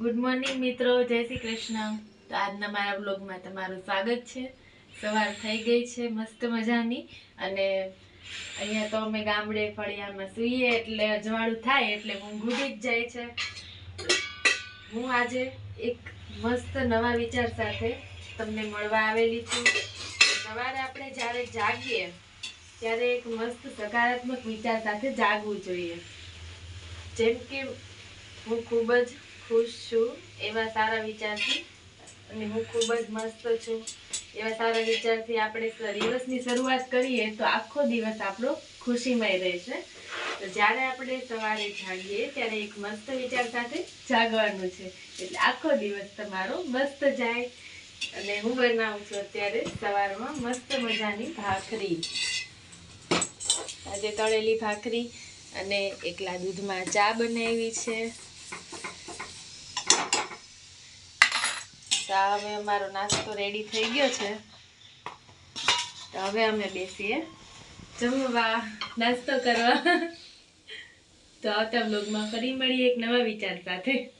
Good morning મિત્રો. જય શ્રી કૃષ્ણ. તો આજના મારા બ્લોગમાં તમારું સ્વાગત છે. સવાર થઈ ગઈ છે, મસ્ત મજાની. અને અહીંયા તો અમે ગામડે ફળિયામાં સૂઈએ એટલે અજવાળું થાય એટલે હું ઘૂટી જ જાય છે. હું આજે એક મસ્ત નવા વિચાર સાથે તમને મળવા આવેલી છું. સવારે આપણે જ્યારે જાગીએ, ત્યારે એક મસ્ત સકારાત્મક વિચાર સાથે જાગવું જોઈએ. જેમ કે હું ખૂબ જ ખુશ છું. એવા સારા વિચારથી અને હું ખૂબ જ મસ્ત છું. એવા સારા વિચારથી આપણે દિવસની શરૂઆત કરીએ તો આખો દિવસ આપણો ખુશીમય રહેશે. તો જ્યારે આપણે સવારે જાગીએ ત્યારે એક મસ્ત વિચાર સાથે જાગવાનું છે. એટલે આખો દિવસ તમારો મસ્ત જાય. અને હું બનાવું છું અત્યારે સવારમાં મસ્ત મજાની ભાખરી. આજે તળેલી ભાખરી અને એકલા દૂધમાં ચા બનાવી છે. તો હવે અમારો નાસ્તો રેડી થઈ ગયો છે. તો હવે અમે બેસીએ. જમવા, નાસ્તો કરવા. તો આવતા બ્લોગમાં ફરી મળીએ એક નવા વિચાર સાથે.